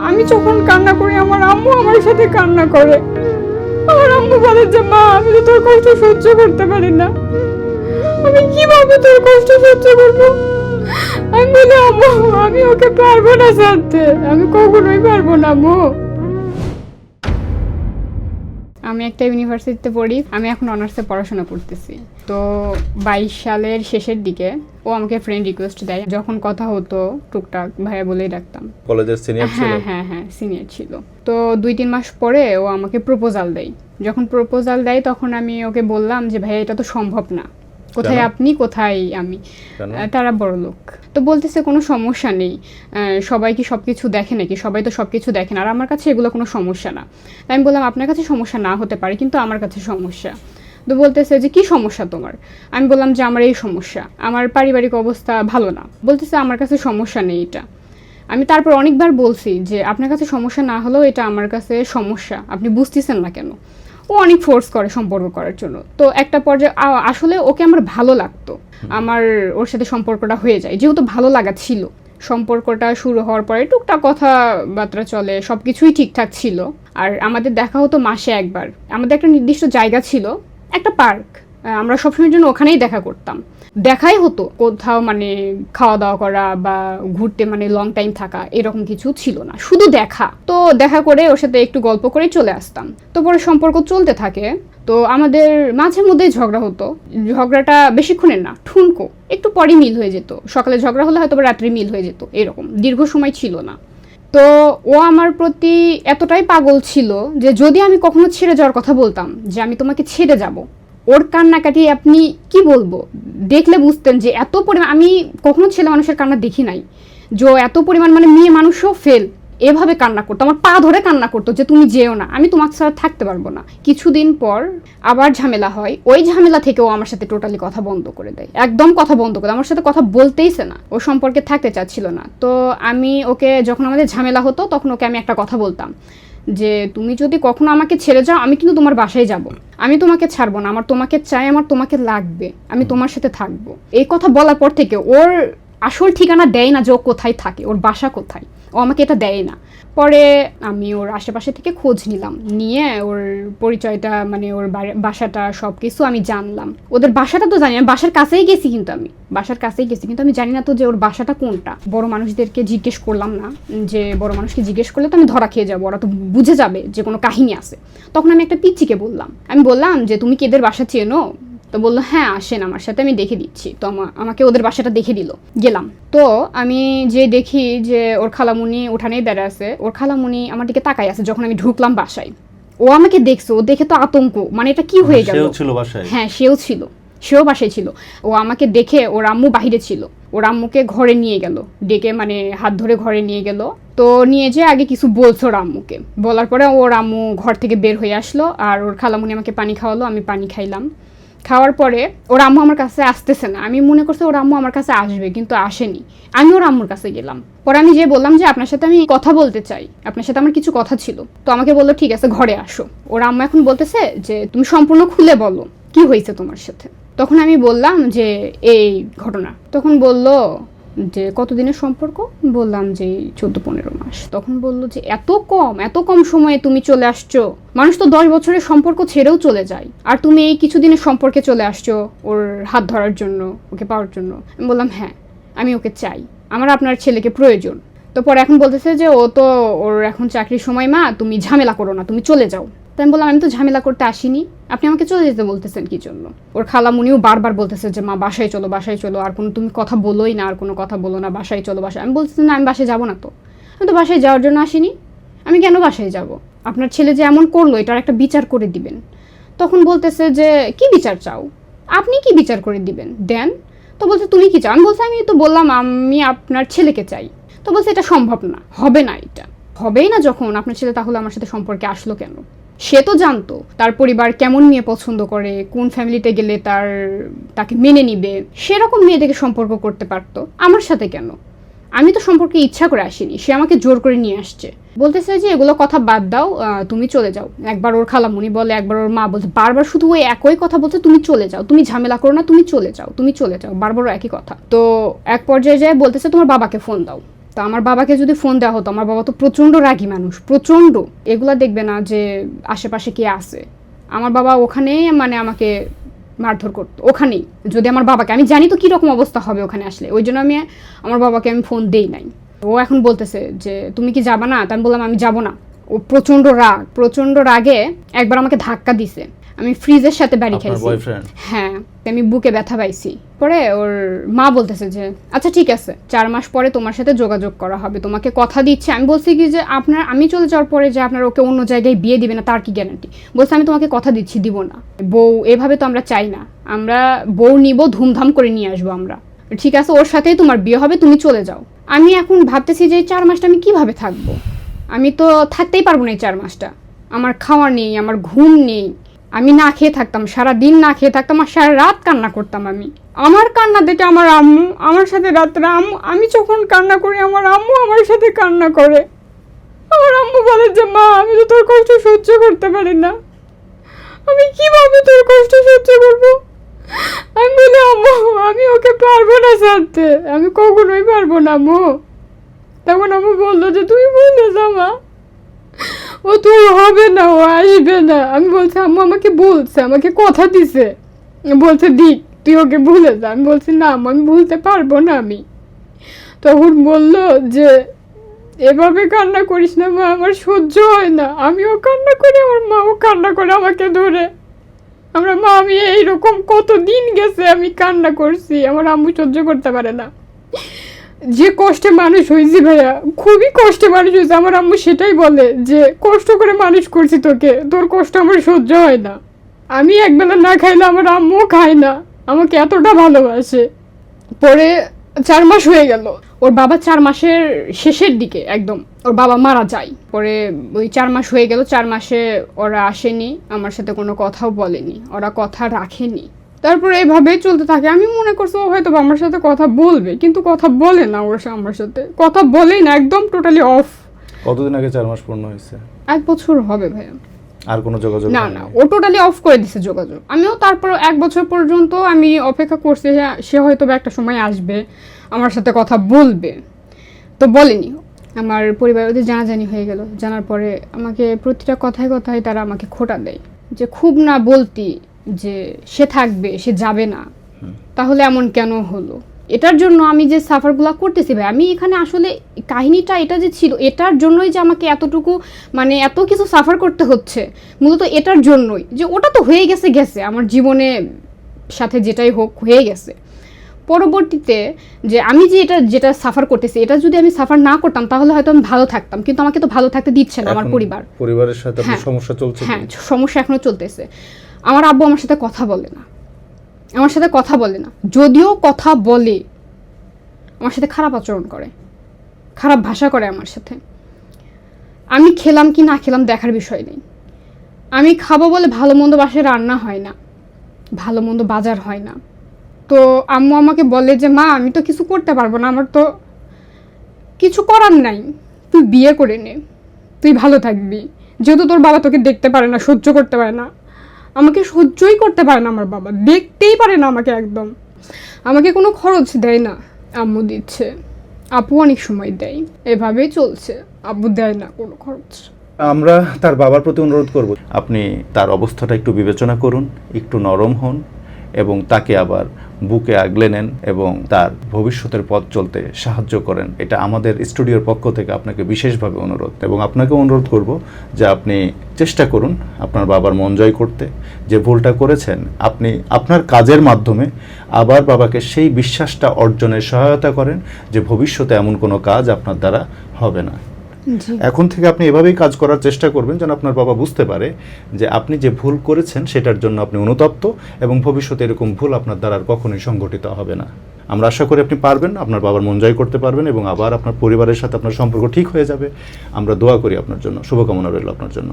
আমি যখন কান্না করি, আমার আম্মু আমার সাথে কান্না করে। আমার আম্মু বলে যে, মা, আমি তো তোর কষ্ট সহ্য করতে পারি না। আমি কীভাবে তোর কষ্ট সহ্য করব? আমি বলি, আম্মু, আমি ওকে পারব না ছাড়তে আমি কখনোই পারব না, আম্মু। আমি একটা ইউনিভার্সিটিতে পড়ি আমি এখন অনার্সে পড়াশোনা করতেছি। তো বাইশ সালের শেষের দিকে ও আমাকে ফ্রেন্ড রিকোয়েস্ট দেয় যখন কথা হতো টুকটাক ভাইয়া বলেই ডাকতাম। কলেজের সিনিয়র ছিল? হ্যাঁ হ্যাঁ হ্যাঁ সিনিয়র ছিল। তো দুই তিন মাস পরে ও আমাকে প্রপোজাল দেয়। যখন প্রপোজাল দেয় তখন আমি ওকে বললাম যে ভাইয়া এটা তো সম্ভব না। কোথায় আপনি কোথায় আমি? তারা বড় লোক। তো বলতেছে কোনো সমস্যা নেই। সবাই কি সব কিছু দেখে নাকি? সবাই তো সব কিছু দেখে না। আর আমার কাছে এগুলো কোনো সমস্যা না। আমি বললাম আপনার কাছে সমস্যা না হতে পারে কিন্তু আমার কাছে সমস্যা। তো বলতেছে যে কি সমস্যা তোমার? আমি বললাম যে আমার এই সমস্যা। আমার পারিবারিক অবস্থা ভালো না। বলতেছে আমার কাছে সমস্যা নেই এটা। আমি তারপর অনেকবার বলছি যে আপনার কাছে সমস্যা না হলেও এটা আমার কাছে সমস্যা। আপনি বুঝতেছেন না কেন? ও অনেক ফোর্স করে সম্পর্ক করার জন্য। তো একটা পর্যায়ে আসলে ওকে আমার ভালো লাগতো। আমার ওর সাথে সম্পর্কটা হয়ে যায়। যেহেতু ভালো লাগা ছিল। সম্পর্কটা শুরু হওয়ার পরে টুকটাক কথাবার্তা চলে সব কিছুই ঠিকঠাক ছিল। আর আমাদের দেখা হতো মাসে একবার। আমাদের একটা নির্দিষ্ট জায়গা ছিল একটা পার্ক। আমরা সবসময়ের জন্য ওখানেই দেখা করতাম। দেখাই হতো কোথাও মানে খাওয়া দাওয়া করা বা ঘুরতে মানে লং টাইম থাকা এরকম কিছু ছিল না, শুধু দেখা। তো দেখা করে ওর সাথে একটু গল্প করে চলে আসতাম। তো পরে সম্পর্ক চলতে থাকে। তো আমাদের মাঝে মধ্যেই ঝগড়া হতো। ঝগড়াটা বেশিক্ষণের না, ঠুনকো। একটু পরে মিল হয়ে যেত। সকালে ঝগড়া হলে হয়তো রাত্রে মিল হয়ে যেত, এরকম। দীর্ঘ সময় ছিল না। তো ও আমার প্রতি এতটাই পাগল ছিল যে যদি আমি কখনো ছেড়ে যাওয়ার কথা বলতাম যে আমি তোমাকে ছেড়ে যাব ওর কান্নাকাটি আপনি কি বলব? দেখলে বুঝতেন যে এত পরিমাণ, আমি কখনো ছেলে মানুষের কান্না দেখি নাই। যে এত পরিমাণ মানে মেয়ে মানুষও ফেল এভাবে কান্না করতো, আমার পা ধরে কান্না করতো যে তুমি যেও না, আমি তোমার ছাড়া থাকতে পারব না। কিছুদিন পর আবার ঝামেলা হয়, ওই ঝামেলা থেকে ও আমার সাথে টোটালি কথা বন্ধ করে দেয়, একদম কথা বন্ধ করে। আমার সাথে কথা বলতেইছে না, ও সম্পর্কে থাকতে চাচ্ছিল না। তো আমি ওকে, যখন আমাদের ঝামেলা হতো, তখন ওকে আমি একটা কথা বলতাম যে তুমি যদি কখনো আমাকে ছেড়ে যাও, আমি কিন্তু তোমার বাসায় যাব। আমি তোমাকে ছাড়বো না। আমার তোমাকে চাই, আমার তোমাকে লাগবে। আমি তোমার সাথে থাকব। এই কথা বলার পর থেকে ওর আসল ঠিকানা দেয় না যে ও কোথায় থাকে, ওর বাসা কোথায়। ও আমাকে এটা দেয় না। পরে আমি ওর আশেপাশে থেকে খোঁজ নিলাম। নিয়ে ওর পরিচয়টা মানে ওর বাসাটা সব কিছু আমি জানলাম। ওদের বাসাটা তো জানি না, বাসার কাছেই গেছি কিন্তু আমি। বাসার কাছেই গেছি কিন্তু আমি জানি না তো যে ওর বাসাটা কোনটা। বড় মানুষদেরকে জিজ্ঞেস করলাম না, যে বড় মানুষকে জিজ্ঞেস করলে তো আমি ধরা খেয়ে যাব, ওরা তো বুঝে যাবে যে কোনো কাহিনী আছে। তখন আমি একটা পিচ্চিকে বললাম। আমি বললাম যে, তুমি কি এদের বাসা চেনো? তো বলল হ্যাঁ আসেন আমার সাথে আমি দেখে দিচ্ছি। তো আমাকে ওদের বাসাটা দেখে দিল গেলাম। তো আমি যে দেখি যে ওর খালামুনি উঠানেই দাঁড়া আছে ওর খালামুনি আমার দিকে তাকাই আছে যখন আমি ঢুকলাম বাসায়। ও আমাকে দেখছে ও দেখে তো আতঙ্ক মানে এটা কি হয়ে গেল? সেও ছিল বাসায়? হ্যাঁ সেও ছিল সেও বাসায় ছিল। ও আমাকে দেখে ওর আম্মু বাহিরে ছিল ওর আম্মুকে ঘরে নিয়ে গেল ডেকে মানে হাত ধরে ঘরে নিয়ে গেল। তো নিয়ে যে আগে কিছু বলছো ওর আম্মুকে। বলার পরে ওর আম্মু ঘর থেকে বের হয়ে আসলো আর ওর খালামুনি আমাকে পানি খাওয়ালো আমি পানি খাইলাম। খাওয়ার পরে ওর আম্মু আমার কাছে আসতেছে না। আমি মনে করছি ওর আম্মু আমার কাছে আসবে, কিন্তু আসেনি। আমি ওর আম্মুর কাছে গেলাম। পরে আমি যে বললাম যে, আপনার সাথে আমি কথা বলতে চাই। আপনার সাথে আমার কিছু কথা ছিল। তো আমাকে বলল, ঠিক আছে, ঘরে আসো। ওর আম্মু এখন বলতেছে যে, তুমি সম্পূর্ণ খুলে বলো। কি হয়েছে তোমার সাথে? তখন আমি বললাম যে, এই ঘটনা। তখন বলল যে কতদিনের সম্পর্ক? বললাম যে চোদ্দ, পনেরো মাস। তখন বলল যে এত কম এত কম সময়ে তুমি চলে আসছো। মানুষ তো দশ বছরের সম্পর্ক ছেড়েও চলে যায়। আর তুমি এই কিছুদিনের সম্পর্কে চলে আসছো ওর হাত ধরার জন্য, ওকে পাওয়ার জন্য। আমি বললাম হ্যাঁ আমি ওকে চাই। আমার আপনার ছেলেকে প্রয়োজন। তো পরে এখন বলতেছে যে, ও তো ওর এখন চাকরির সময় মা, তুমি ঝামেলা করো না, তুমি চলে যাও। তাই আমি বললাম, আমি তো ঝামেলা করতে আসিনি। আপনি আমাকে চলে যেতে বলতেছেন কি জন্য? ওর খালামুনিও বারবার বলতেছে যে, মা, বাসায় চলো বাসায় চলো। আর কোনো, তুমি কথা বলোই না, আর কোনো কথা বলো না, বাসায় চলো, বাসায়। আমি বলতেছি, না, আমি বাসায় যাব না তো। আমি তো বাসায় যাওয়ার জন্য আসিনি। আমি কেন বাসায় যাব? আপনার ছেলে যে এমন করল, এটার একটা বিচার করে দিবেন। তখন বলতেছে যে, কি বিচার চাও? আপনি কি বিচার করে দিবেন? দেন। তো বলছে, তুমি কি চাও? আমি বলছি, আমি তো বললাম, আমি আপনার ছেলেকে চাই। তো বলছে, এটা সম্ভব না, হবে না এটা। হবেই না যখন। আপনার ছেলে তাহলে আমার সাথে সম্পর্কে আসলো কেন? সে তো জানতো তার পরিবার কেমন মেয়ে পছন্দ করে, কোন ফ্যামিলিতে গেলে তার, তাকে মেনে নিবে, সেরকম মেয়ে থেকে সম্পর্ক করতে পারতো। আমার সাথে কেন? আমি তো সম্পর্কে ইচ্ছা করে আসিনি, সে আমাকে জোর করে নিয়ে আসছে। বলতেছে যে, এগুলো কথা বাদ দাও তুমি চলে যাও। একবার ওর খালামুনি বলে, একবার ওর মা বলছে, বারবার শুধু ওই একই কথা বলছে, তুমি চলে যাও। তুমি ঝামেলা করো না, তুমি চলে যাও, তুমি চলে যাও। বারবার একই কথা। তো এক পর্যায়ে যায়, বলতেছে, তোমার বাবাকে ফোন দাও। তা আমার বাবাকে যদি ফোন দেওয়া হতো, আমার বাবা তো প্রচণ্ড রাগী মানুষ, প্রচণ্ড। এগুলা দেখবে না যে আশেপাশে কে আছে। আমার বাবা ওখানেই মানে আমাকে মারধর করতো, ওখানেই। যদি আমার বাবাকে, আমি জানি তো কীরকম অবস্থা হবে ওখানে আসলে, ওই জন্য আমি, আমার বাবাকে আমি ফোন দেই নাই। ও এখন বলতেছে যে, তুমি কি যাবা না? তা আমি বললাম, আমি যাব না। ও প্রচণ্ড রাগ, প্রচণ্ড রাগে একবার আমাকে ধাক্কা দিছে। আমি ফ্রিজের সাথে বাড়ি খাইছি হ্যাঁ আমি বুকে ব্যথা পাইছি। পরে ওর মা বলতেছে যে আচ্ছা ঠিক আছে চার মাস পরে তোমার সাথে যোগাযোগ করা হবে তোমাকে কথা দিচ্ছে। আমি বলছি কি যে আপনার আমি চলে যাওয়ার পরে যে আপনার ওকে অন্য জায়গায় বিয়ে দিবে না তার কি গ্যারান্টি বলছে আমি তোমাকে কথা দিচ্ছি দিব না। বউ এভাবে তো আমরা চাই না। আমরা বউ নিব ধুমধাম করে নিয়ে আসব আমরা। ঠিক আছে ওর সাথেই তোমার বিয়ে হবে তুমি চলে যাও। আমি এখন ভাবতেছি যে চার মাসটা আমি কীভাবে থাকব? আমি তো থাকতেই পারব না এই চার মাসটা। আমার খাওয়া নেই আমার ঘুম নেই। আমি না খেয়ে থাকতাম সারা দিন না খেয়ে থাকতাম আর সারা রাত কান্না করতাম আমি। আমার কান্না দেখে আমার আম্মু, আমার সাথে রাত্রে আম্মু, আমি যখন কান্না করি, আমার আম্মু আমার সাথে কান্না করে। আমার আম্মু বলে যে, মা, আমি তো তোর কষ্ট সহ্য করতে পারি না। আমি কীভাবে তোর কষ্ট সহ্য করব? আমি বলি, আম্মু, আমি ওকে পারব না ছাড়তে। আমি কখনোই পারব না, আম্মু। তখন আম্মু বলল যে তুই বলে যা মা। ও তোর হবে না, ও আসবে না। আমি বলছি, আম্মু আমাকে বলছে, আমাকে কথা দিছে। বলছে, দিক, তুই ওকে ভুলে যা। আমি বলছি, না আমি ভুলতে পারব না আমি। তখন বলল যে, এভাবে কান্না করিস না মা, আমার সহ্য হয় না। আমিও কান্না করি, আমার মাও কান্না করে আমাকে ধরে। আমরা, মা, আমি এইরকম কত দিন গেছে আমি কান্না করছি। আমার আম্মু সহ্য করতে পারে না। যে কষ্টে মানুষ হয়েছি ভাইয়া, খুবই কষ্টে মানুষ হয়েছে। আমার আম্মু সেটাই বলে যে, কষ্ট করে মানুষ করছি তোকে, তোর কষ্ট আমার সহ্য হয় না। আমি একবেলা না খাইলে আমার আম্মুও খায় না। আমাকে এতটা ভালোবাসে। পরে চার মাস হয়ে গেল। ওর বাবা চার মাসের শেষের দিকে একদম, ওর বাবা মারা যায়। পরে ওই চার মাস হয়ে গেল, চার মাসে ওরা আসেনি, আমার সাথে কোনো কথাও বলেনি, ওরা কথা রাখেনি। তারপরে এইভাবেই চলতে থাকে। আমি মনে করছি ও হয়তো আমার সাথে কথা বলবে কিন্তু কথা বলে না ওর সা- আমার সাথে। কথা বলেই না একদম টোটালি অফ কতদিন আগে চার মাস পূর্ণ হয়েছে? এক বছর হবে ভাইয়া। আর কোনো যোগাযোগ না না ও টোটালি অফ করে দিছে যোগাযোগ। আমিও তারপর এক বছর পর্যন্ত আমি অপেক্ষা করছি হ্যাঁ, সে হয়তো একটা সময় আসবে আমার সাথে কথা বলবে। তো বলেনি। আমার পরিবার ওদের জানাজানি হয়ে গেল। জানার পরে আমাকে প্রতিটা কথায় কথায় তারা আমাকে খোটা দেয়। যে খুব না বলতি যে সে থাকবে সে যাবে না। তাহলে এমন কেন হলো? এটার জন্য আমি যে সাফারগুলো করতেছি ভাই আমি এখানে আসলে কাহিনীটা এটা যে ছিল এটার জন্যই যে আমাকে এতটুকু মানে এত কিছু সাফার করতে হচ্ছে মূলত এটার জন্যই যে ওটা তো হয়ে গেছে গেছে। আমার জীবনে সাথে যেটাই হোক হয়ে গেছে। পরবর্তীতে যে আমি যে এটা যেটা সাফার করতেছি এটা যদি আমি সাফার না করতাম তাহলে হয়তো আমি ভালো থাকতাম। কিন্তু আমাকে তো ভালো থাকতে দিচ্ছে না আমার পরিবার। পরিবারের সাথে হ্যাঁ। সমস্যা চলছে হ্যাঁ সমস্যা এখনও চলতেছে। আমার আব্বু আমার সাথে কথা বলে না। আমার সাথে কথা বলে না। যদিও কথা বলে। আমার সাথে খারাপ আচরণ করে। খারাপ ভাষা করে আমার সাথে। আমি খেলাম কি না খেলাম দেখার বিষয় নেই। আমি খাব বলে ভালো মন্দ বাসায় রান্না হয় না। ভালো মন্দ বাজার হয় না। তো আম্মু আমাকে বলে যে, মা, আমি তো কিছু করতে পারব না। আমার তো কিছু করার নাই। তুই বিয়ে করে নে। তুই ভালো থাকবি। যেহেতু তোর বাবা তোকে দেখতে পারে না, সহ্য করতে পারে না। আমাকে সহ্যই করতে পারে না আমার বাবা। দেখতেই পারে না আমাকে একদম। আমাকে কোনো খরচ দেয় না। আম্মু দিচ্ছে। আপু অনেক সময় দেয়। এভাবেই চলছে। আব্বু দেয় না কোনো খরচ। আমরা তার বাবার প্রতি অনুরোধ করব। আপনি তার অবস্থাটা একটু বিবেচনা করুন, একটু নরম হন। এবং তাকে আবার বুকে আগলে নেন এবং তার ভবিষ্যতের পথ চলতে সাহায্য করেন। এটা আমাদের স্টুডিওর পক্ষ থেকে আপনাকে বিশেষভাবে অনুরোধ এবং আপনাকে অনুরোধ করব যে আপনি চেষ্টা করুন আপনার বাবার মন জয় করতে। যে ভুলটা করেছেন, আপনি আপনার কাজের মাধ্যমে আবার বাবাকে সেই বিশ্বাসটা অর্জনের সহায়তা করেন যে ভবিষ্যতে এমন কোনো কাজ আপনার দ্বারা হবে না। এখন থেকে আপনি এভাবেই কাজ করার চেষ্টা করবেন যেন আপনার বাবা বুঝতে পারে যে আপনি যে ভুল করেছেন সেটার জন্য আপনি অনুতপ্ত এবং ভবিষ্যতে এরকম ভুল আপনার দ্বারা আর কখনোই সংঘটিত হবে না। আমরা আশা করি আপনি পারবেন, আপনার বাবার মন জয় করতে পারবেন এবং আবার আপনার পরিবারের সাথে আপনার সম্পর্ক ঠিক হয়ে যাবে। আমরা দোয়া করি আপনার জন্য। শুভকামনা রইল আপনার জন্য।